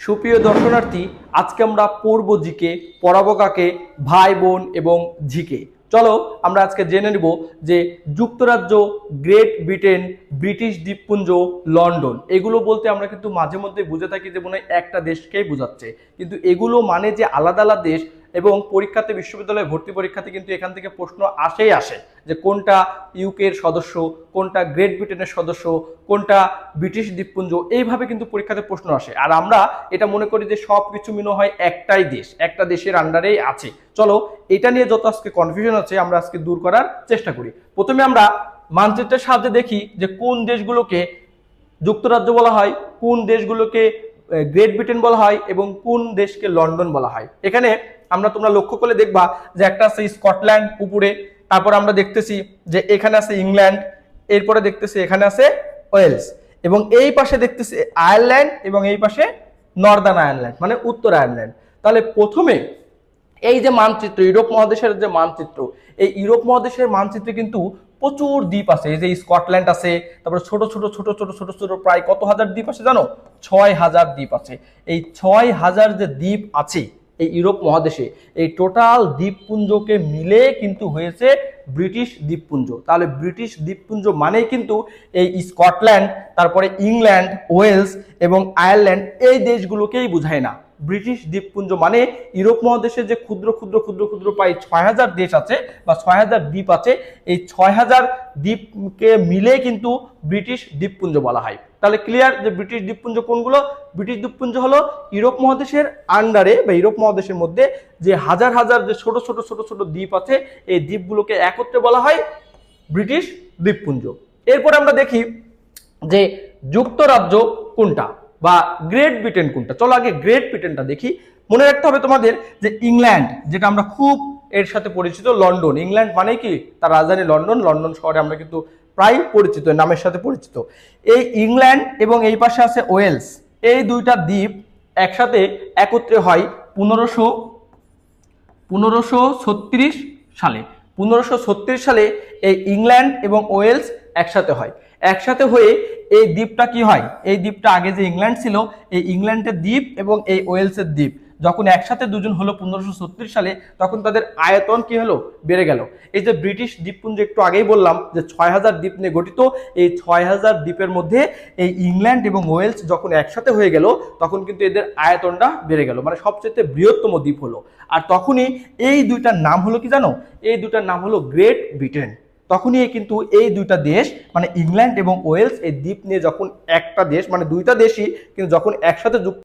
সুপ্রিয় দর্শনার্থী, আজকে আমরা পড়ব জিকে, পড়াবো কাকে? ভাই, বোন এবং ঝিকে চলো আমরা আজকে জেনে নেব যে যুক্তরাজ্য, গ্রেট ব্রিটেন, ব্রিটিশ দ্বীপপুঞ্জ, লন্ডন, এগুলো বলতে আমরা কিন্তু মাঝে মধ্যে বুঝে থাকি যে মনে একটা দেশকেই বোঝাচ্ছে। কিন্তু এগুলো মানে যে আলাদা আলাদা দেশ এবং পরীক্ষাতে বিশ্ববিদ্যালয়ে ভর্তি পরীক্ষাতে কিন্তু এখান থেকে প্রশ্ন আসেই আসে। যে কোনটা ইউকের সদস্য, কোনটা গ্রেট ব্রিটেনের সদস্য, কোনটা ব্রিটিশ দ্বীপপুঞ্জ, এইভাবে কিন্তু পরীক্ষাতে প্রশ্ন আসে। আর আমরা এটা মনে করি যে সব কিছু মিনো হয় একটাই দেশ, একটা দেশের আন্ডারেই আছে। চলো, এটা নিয়ে যত আজকে কনফিউশন আছে, আমরা আজকে দূর করার চেষ্টা করি। প্রথমে আমরা মানচিত্রের সাহায্যে দেখি যে কোন দেশগুলোকে যুক্তরাজ্য বলা হয়, কোন দেশগুলোকে গ্রেট ব্রিটেন বলা হয় এবং কোন দেশকে লন্ডন বলা হয়। এখানে আমরা তোমরা লক্ষ্য করলে দেখবা যে একটা আছে স্কটল্যান্ড, উপরে তারপর আমরা দেখতেছি যে এখানে আছে ইংল্যান্ড, এরপরে দেখতেছি এখানে আছে ওয়েলস এবং এই পাশে দেখতেছি আয়ারল্যান্ড এবং এই পাশে নর্দার্ন আয়ারল্যান্ড মানে উত্তর আয়ারল্যান্ড। তাহলে প্রথমে এই যে মানচিত্র, ইউরোপ মহাদেশের যে মানচিত্র, এই ইউরোপ মহাদেশের মানচিত্রে কিন্তু প্রচুর দ্বীপ আছে। এই যে স্কটল্যান্ড আছে, তারপরে ছোট ছোট ছোট ছোট ছোট ছোট, প্রায় কত হাজার দ্বীপ আছে জানো? ছয় হাজার দ্বীপ আছে। এই ছয় হাজার যে দ্বীপ আছে এই ইউরোপ মহাদেশে। এই টোটাল দ্বীপপুঞ্জকে মিলে কিন্তু হয়েছে ব্রিটিশ দ্বীপপুঞ্জ। তাহলে ব্রিটিশ দ্বীপপুঞ্জ মানেই কিন্তু এই স্কটল্যান্ড, তারপরে ইংল্যান্ড, ওয়েলস এবং আয়ারল্যান্ড এই দেশগুলোকেই বোঝায় না। ব্রিটিশ দ্বীপপুঞ্জ মানে ইউরোপ মহাদেশে যে ক্ষুদ্র ক্ষুদ্র ক্ষুদ্র ক্ষুদ্র প্রায় ছয় হাজার দেশ আছে বা ছয় হাজার দ্বীপ আছে, এই ছয় হাজার দ্বীপকে মিলে কিন্তু ব্রিটিশ দ্বীপপুঞ্জ বলা হয়। তাহলে ক্লিয়ার যে ব্রিটিশ দ্বীপপুঞ্জ কোনগুলো? ব্রিটিশ দ্বীপপুঞ্জ হলো ইউরোপ মহাদেশের আন্ডারে বা ইউরোপ মহাদেশের মধ্যে যে হাজার হাজার যে ছোট ছোট ছোট ছোট দ্বীপ আছে, এই দ্বীপগুলোকে একত্রে বলা হয় ব্রিটিশ দ্বীপপুঞ্জ। এরপর আমরা দেখি যে যুক্তরাজ্য কোনটা? বা গ্রেট ব্রিটেন কোনটা? চলো আগে গ্রেট ব্রিটেনটা দেখি। মনে রাখতে হবে তোমাদের যে ইংল্যান্ড যেটা আমরা খুব এর সাথে পরিচিত লন্ডন ইংল্যান্ড মানে কি? তার রাজধানী লন্ডন লন্ডন শহরে আমরা কিন্তু প্রায় পরিচিত নামের সাথে পরিচিত। এই ইংল্যান্ড এবং এই পাশে আছে ওয়েলস এই দুইটা দ্বীপ একসাথে একত্রে হয় পনেরোশো পনেরোশো ছত্রিশ সালে। পনেরোশো সালে এই ইংল্যান্ড এবং ওয়েলস একসাথে হয়। একসাথে হয়ে এই দ্বীপটা কি হয়? এই দ্বীপটা আগে যে ইংল্যান্ড ছিল, এই ইংল্যান্ডের দ্বীপ এবং এই ওয়েলসের দ্বীপ। যখন একসাথে দুজন হলো পনেরোশো সালে, তখন তাদের আয়তন কি হলো? বেড়ে গেল। এই যে ব্রিটিশ দ্বীপপুঞ্জ, একটু আগেই বললাম যে ছয় হাজার দ্বীপ নিয়ে গঠিত, এই ছয় হাজার দ্বীপের মধ্যে এই ইংল্যান্ড এবং ওয়েলস যখন একসাথে হয়ে গেল, তখন কিন্তু এদের আয়তনটা বেড়ে গেল। মানে সবচেয়ে বৃহত্তম দ্বীপ হলো। আর তখনই এই দুইটার নাম হলো কি জানো? এই দুটার নাম হলো গ্রেট ব্রিটেন। তখনই কিন্তু এই দুইটা দেশ মানে ইংল্যান্ড এবং ওয়েলস, এই দ্বীপ নিয়ে যখন একটা দেশ মানে দুইটা দেশই কিন্তু যখন একসাথে যুক্ত